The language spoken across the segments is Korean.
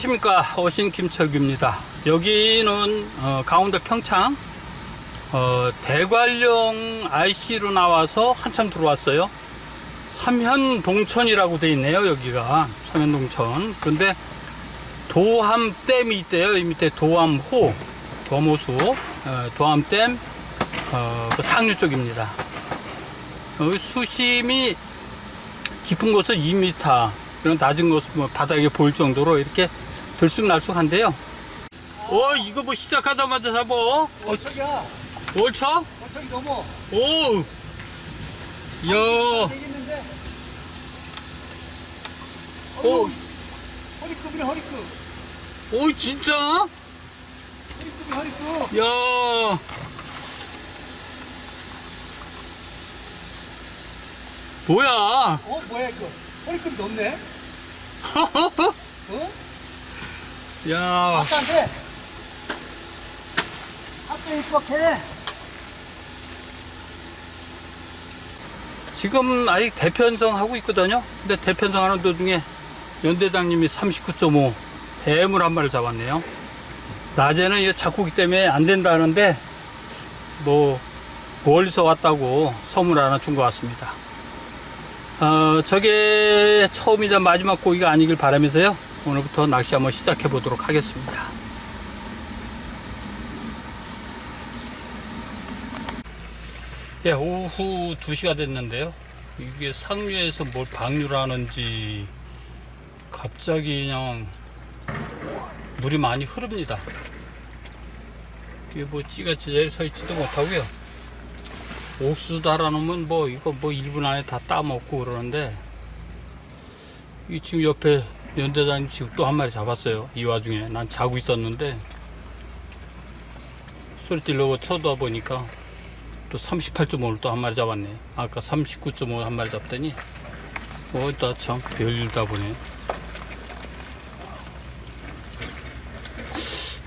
안녕하십니까. 어신 김철규입니다. 여기는 어, 강원도 평창 어, 대관령 IC로 나와서 한참 들어왔어요. 삼현동천이라고 돼 있네요 여기가. 삼현동천. 그런데 도함댐이 있대요. 이 밑에 도함호 도함호수. 어, 도함댐 어, 그 상류 쪽입니다. 여기 수심이 깊은 곳은 2m, 이런 낮은 곳은 뭐 바닥에 보일 정도로 이렇게 들쑥날쑥한데요. 어, 이거 뭐 시작하자마자 잡어? 어, 저기야. 월척? 어, 저기 넘어. 오! 야, 되겠는데? 오. 어우, 허리급이네, 허리급. 오, 진짜? 허리급이 허리급. 야, 뭐야? 어, 뭐야, 이거. 허리급이 넘네? 어? 야, 아까한테. 갑자기 수박해. 지금 아직 대편성 하고 있거든요. 근데 대편성 하는 도중에 연대장님이 39.5 뱀을 한 마리 잡았네요. 낮에는 이게 작고기 때문에 안 된다 하는데 뭐 멀리서 왔다고 소문 하나 준 것 같습니다. 어, 저게 처음이자 마지막 고기가 아니길 바라면서요. 오늘부터 낚시 한번 시작해 보도록 하겠습니다. 예, 오후 2시가 됐는데요. 이게 상류에서 뭘 방류를 하는지 갑자기 그냥 물이 많이 흐릅니다. 이게 뭐 찌가 제자리에 서 있지도 못하고요. 옥수수 달아놓으면 뭐 이거 뭐 1분 안에 다 따먹고 그러는데 이 지금 옆에 연대장님 지금 또 한 마리 잡았어요. 이 와중에 난 자고 있었는데 소리 찔러고 쳐다보니까 또 38.5를 또 한 마리 잡았네. 아까 39.5 한 마리 잡더니, 어, 나참 별일다 보네.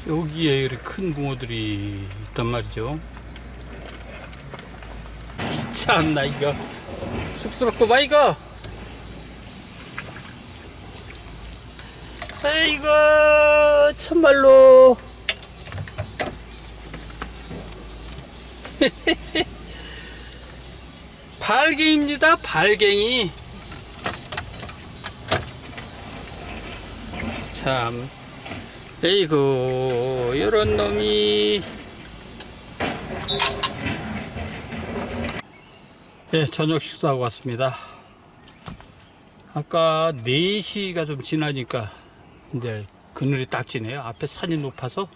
여기에 이렇게 큰 붕어들이 있단 말이죠. 참나, 이거. 쑥스럽고 봐, 이거. 아이고, 참말로. 발갱입니다. 발갱이. 참. 에이구, 요런 놈이. 네, 저녁 식사하고 왔습니다. 아까 4시가 좀 지나니까 이제 그늘이 딱 지네요. 앞에 산이 높아서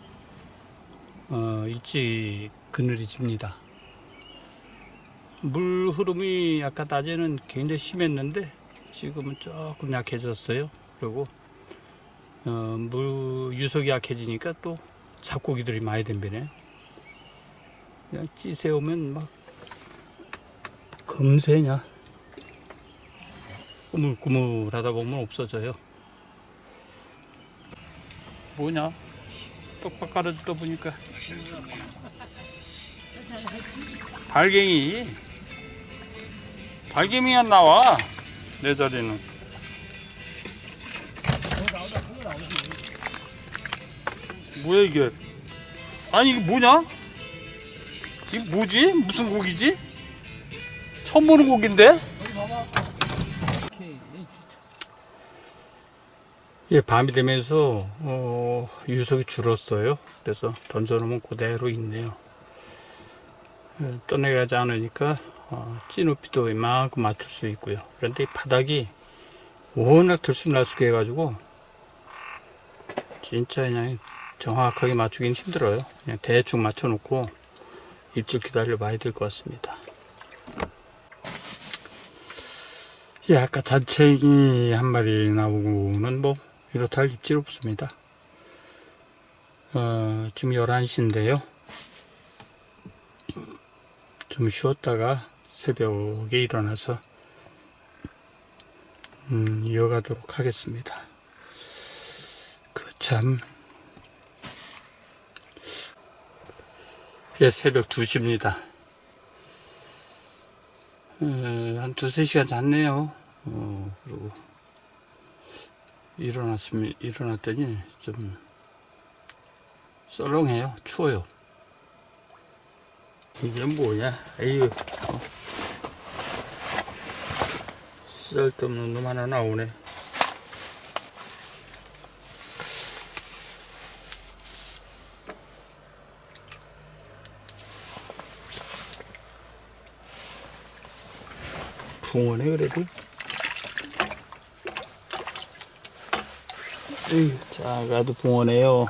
어, 일찍 그늘이 집니다. 물 흐름이 아까 낮에는 굉장히 심했는데 지금은 조금 약해졌어요. 그리고 어, 물 유속이 약해지니까 또 잡고기들이 많이 덤비네. 그냥 찌세우면 막 금세냐 꾸물꾸물하다 보면 없어져요. 뭐냐? 똑박 깔아주다 보니까. 발갱이. 발갱이가 나와 내 자리는. 뭐야 이게? 아니 이게 뭐냐? 이게 뭐지? 무슨 고기지? 처음 보는 고기인데 예 밤이 되면서 어, 유속이 줄었어요 그래서 던져놓으면 그대로 있네요 예, 떠내가지 않으니까 어, 찌높이도 이만큼 맞출 수 있고요. 그런데 이 바닥이 워낙 들쑥날쑥해 가지고 진짜 그냥 정확하게 맞추기는 힘들어요. 그냥 대충 맞춰놓고 입질 기다려 봐야 될 것 같습니다. 예, 아까 잔챙이 한 마리 나오고는 뭐 이렇다 할 입질 없습니다. 어, 지금 11시인데요. 좀 쉬었다가 새벽에 일어나서 음, 이어가도록 하겠습니다. 그 참, 예, 새벽 2시입니다. 한 두세 시간 잤네요. 어, 그리고 일어났으면 일어났더니 좀 썰렁해요. 추워요. 이게 뭐냐? 에휴. 어. 쓸데없는 놈 하나 나오네. 붕어네 그래도. 에휴, 붕어네요.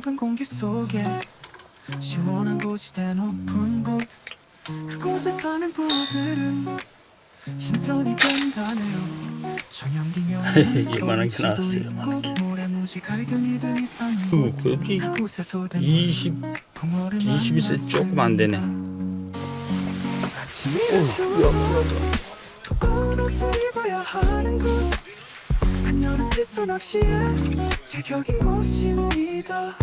맑은 공기 속에 시원한 곳이 된 높은 곳 그곳에 사는 붕어들은 신선이 된다네요. 전염기면 이만한 게 나왔어요. 그곳에서 된 20, 붕어를 21세 조금 안 되네. 제격인 곳입니다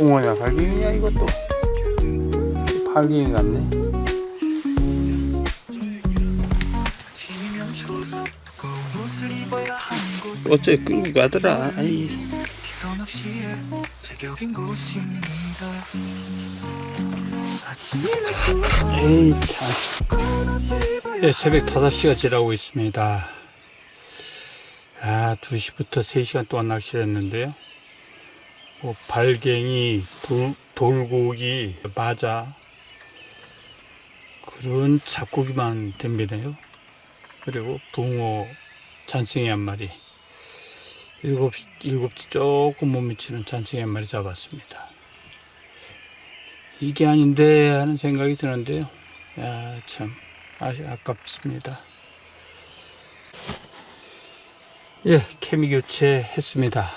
붕어야 발갱이야 이것도. 발갱이 같네. 어째 끌고 가더라 아이. 에이 참. 네, 새벽 5시가 지나고 있습니다. 아 2시부터 3시간 동안 낚시를 했는데요 뭐 발갱이 돌, 돌고기 마자. 그런 잡고기만 덤비네요. 그리고 붕어 잔승이 한 마리. 일곱, 일곱치 조금 못 미치는 잔승이 한 마리 잡았습니다. 이게 아닌데 하는 생각이 드는데요. 야, 참, 아시, 아깝습니다. 예, 케미 교체 했습니다.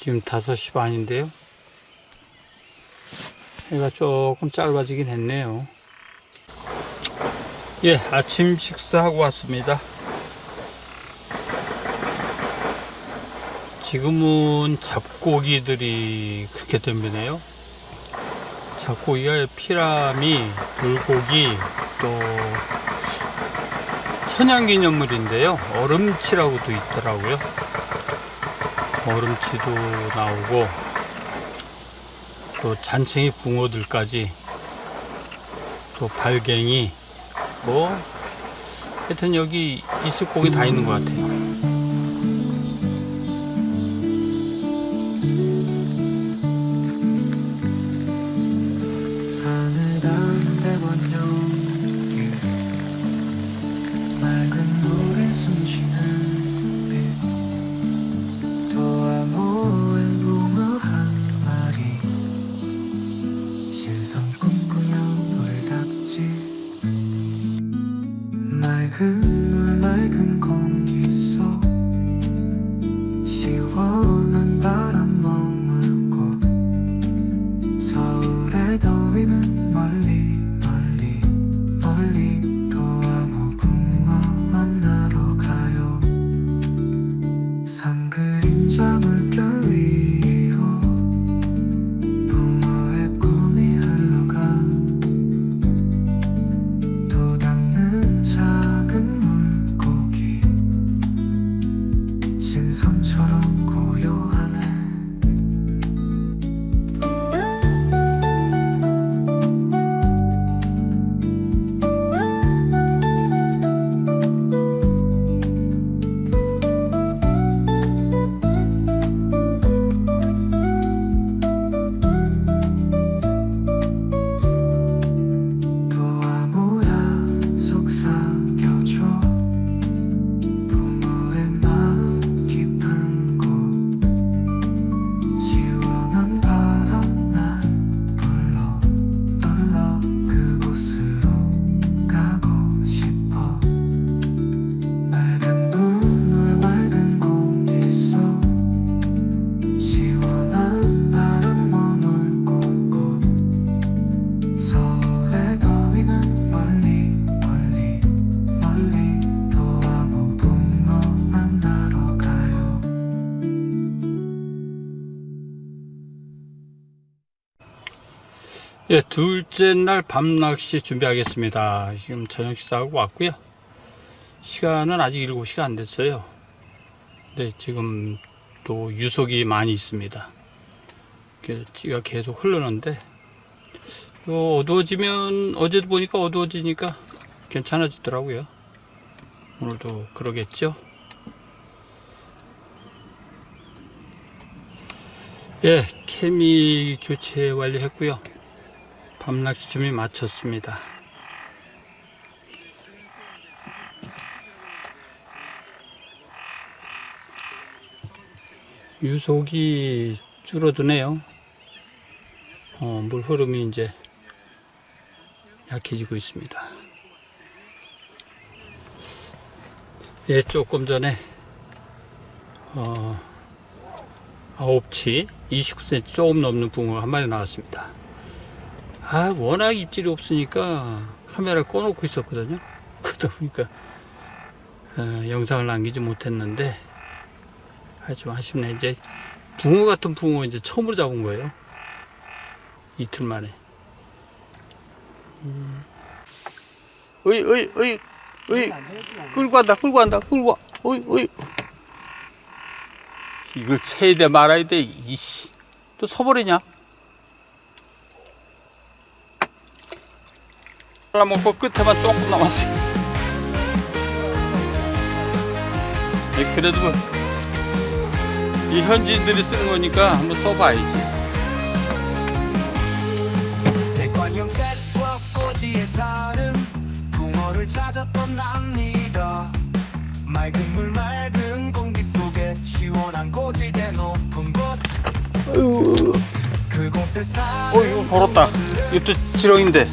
지금 5시 반인데요. 해가 조금 짧아지긴 했네요. 예, 아침 식사하고 왔습니다. 지금은 잡고기들이 그렇게 덤비네요. 잡고기가 피라미, 물고기, 또 천연기념물인데요. 얼음치라고도 있더라고요. 얼음치도 나오고 또 잔챙이 붕어들까지 또 발갱이 뭐 하여튼 여기 고기 다 있는 것 같아요. 산 그림 예, 둘째 날 밤낚시 준비하겠습니다. 지금 저녁 식사하고 왔고요. 시간은 아직 7시가 안 됐어요. 근데 지금 또 유속이 많이 있습니다. 찌가 계속 흐르는데 요 어두워지면 어제도 보니까 어두워지니까 괜찮아지더라고요. 오늘도 그러겠죠. 예, 케미 교체 완료했고요. 밤낚시 준비 마쳤습니다. 유속이 줄어드네요. 어, 물 흐름이 이제 약해지고 있습니다. 예, 조금 전에 어, 9치 29cm 조금 넘는 붕어가 한 마리 나왔습니다. 아, 워낙 입질이 없으니까 카메라를 꺼놓고 있었거든요. 그러다 보니까 어, 영상을 남기지 못했는데 아주 아쉽네. 이제 붕어 같은 붕어 이제 처음으로 잡은 거예요. 이틀 만에. 음. 어이, 어이, 어이, 어이, 끌고 간다, 끌고 간다, 끌고 와. 어이, 어이. 이걸 채야 돼, 말아야 돼, 이씨. 또 서버리냐? 잘라먹고 끝에만 조금 남았어. 예, 그래도 뭐, 이 현지인들이 쓰는 거니까 한번 써봐야지. 어, 이거 벌었다. 이것도 지렁인데.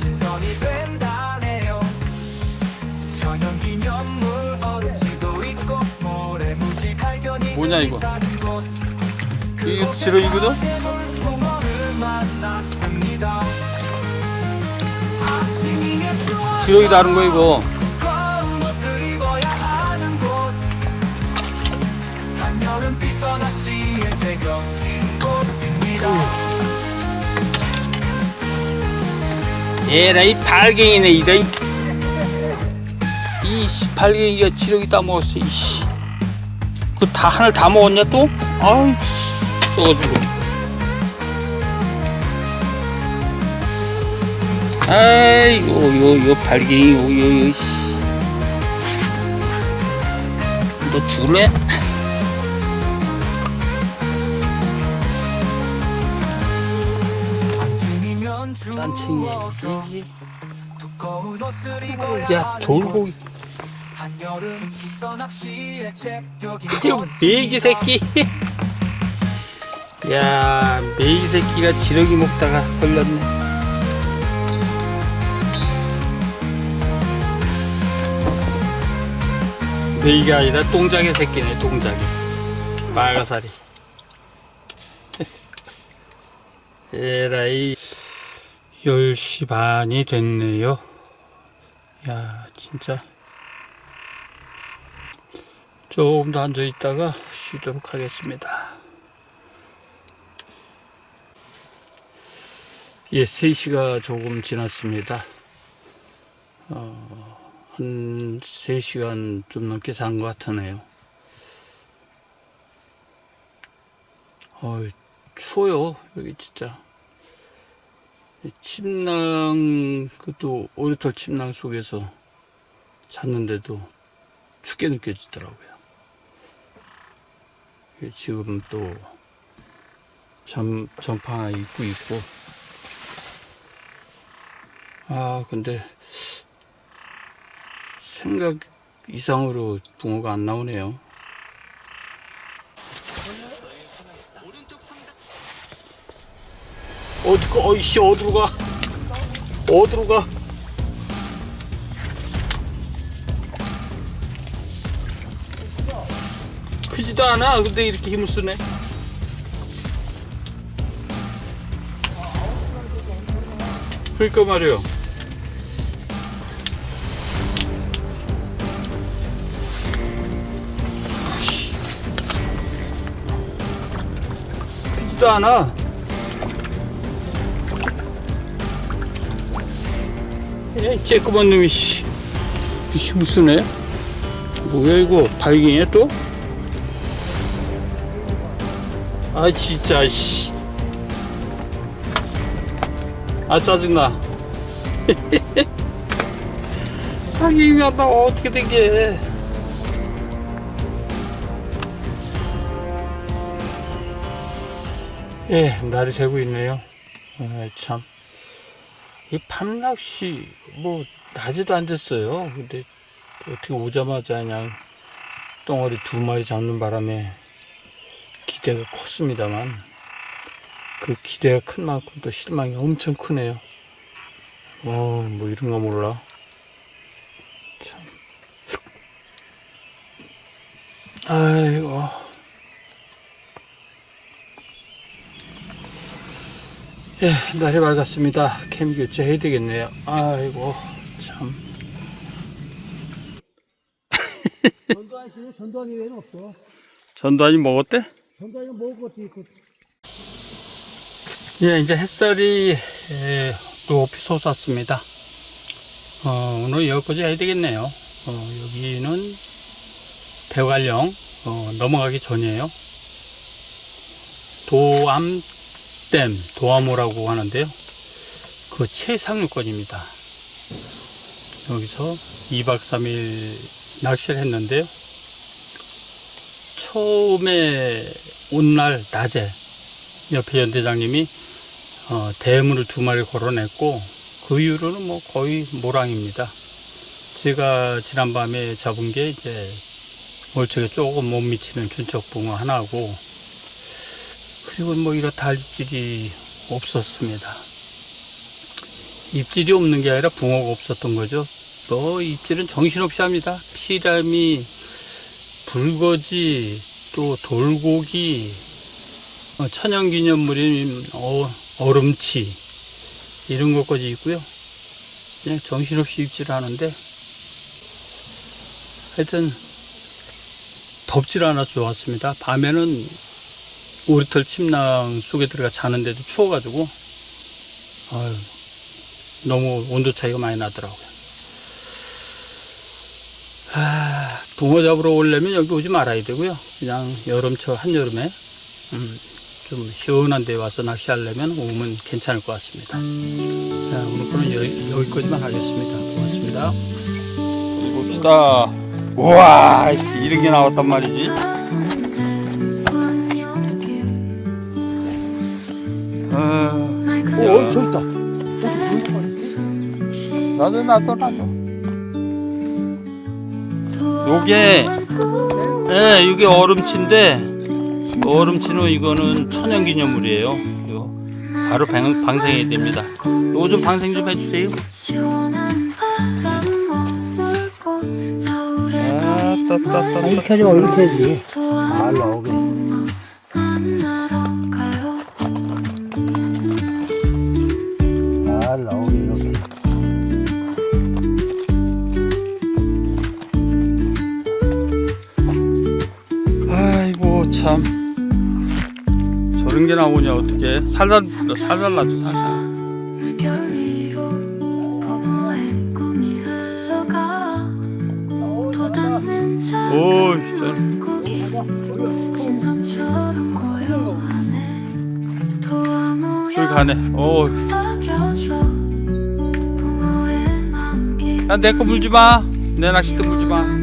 뭐냐, 이거? 이거 아침이면 추워 지렁이 다른 거, 이거. 두꺼운 옷을 입어야 하는 곳 한여름 비서 낚시의 제격인 곳입니다 얘라, 이 발갱이네, 이래. 이씨, 발갱이가 지렁이 따먹었어, 이씨. 그 다, 하늘 다 먹었냐, 또? 아이, 씨, 써가지고. 아이고, 요, 요, 발갱이, 요, 요, 요, 씨. 너 죽을래? 입어야 야, 돌고기. 곳 한여름 비서 낚시의 제격인 이거 메기 새끼. 야, 메기 새끼가 지렁이 먹다가 걸렸네. 메기가 아니라 똥장의 새끼네, 똥장이. 빨가사리. 에라이. 10시 반이 됐네요. 야, 진짜. 조금 더 앉아 있다가 쉬도록 하겠습니다. 예, 3시가 조금 지났습니다. 어, 한 3시간 좀 넘게 잔 것 같으네요. 어, 추워요, 여기 진짜. 침낭, 그것도 오리털 침낭 속에서 잤는데도 춥게 느껴지더라고요. 예, 지금 또 전, 전파 입고 있고. 아 근데 생각 이상으로 붕어가 안 나오네요. 어디 가 어이씨 어디로 가? 어디로 가 크지도 않아 근데 이렇게 힘을 쓰네 그러니까 말이에요. 크지도 않아 에이, 쬐끄만 놈이, 씨. 힘쓰네. 뭐야, 이거, 발갱이야, 또? 아, 진짜, 씨. 아, 짜증나. 발갱이 한다고 어떻게 된 게. 예, 날이 새고 있네요. 아, 참. 이 밤낚시, 뭐, 낮에도 안 됐어요. 근데 어떻게 오자마자 그냥 덩어리 두 마리 잡는 바람에 기대가 컸습니다만, 그 기대가 큰 만큼 또 실망이 엄청 크네요. 어, 뭐 이런 거 몰라. 참. 아이고. 예, 날이 밝았습니다. 캠 교체해야 되겠네요. 아이고, 참. 전두환 씨는 전두환 이 외에는 없어. 전두환이 먹었대? 전두환이는 먹을 것도 있고. 예, 이제 햇살이 예, 높이 솟았습니다. 어, 오늘 여기까지 해야 되겠네요. 어, 여기는 대관령 어, 넘어가기 전이에요. 도암댐, 도암호라고 하는데요. 그 최상류권입니다. 여기서 2박 3일 낚시를 했는데요. 처음에 온 날 낮에 옆에 연대장님이 어, 대물을 두 마리 걸어냈고 그 이후로는 뭐 거의 모랑입니다. 제가 지난밤에 잡은 게 이제 월척에 조금 못 미치는 준척붕어 하나고 그리고 뭐 이렇다 할 입질이 없었습니다. 입질이 없는 게 아니라 붕어가 없었던 거죠. 뭐 입질은 정신없이 합니다. 피라미, 불거지, 또 돌고기, 어, 천연기념물인 어, 얼음치 이런 것까지 있고요. 그냥 정신없이 입질 하는데 하여튼 덥질 않아서 좋았습니다. 밤에는 오리털 침낭 속에 들어가 자는데도 추워가지고 아유, 너무 온도 차이가 많이 나더라고요. 붕어 잡으러 오려면 여기 오지 말아야 되고요. 그냥 여름철 한여름에 음, 좀 시원한 데 와서 낚시하려면 오면 괜찮을 것 같습니다. 자, 오늘 거는 여기, 여기까지만 하겠습니다. 고맙습니다. 어디 봅시다. 우와, 씨, 이런 게 나왔단 말이지. 아, 어, 저기 있다. 나도 나도 나도. 요게, 예, 이게 얼음치인데, 얼음치는 이거는 천연기념물이에요. 이거 바로 방, 방생해야 됩니다. 요거 좀 방생 좀 해주세요. 아, 따따따. 이렇게 하지 마, 이렇게 해야지. 말 나오게. 살살 살살 놔줘 살살. 오 진짜 저기 가네. 오, 야내 거 물지 마. 내 낚싯대 물지 마.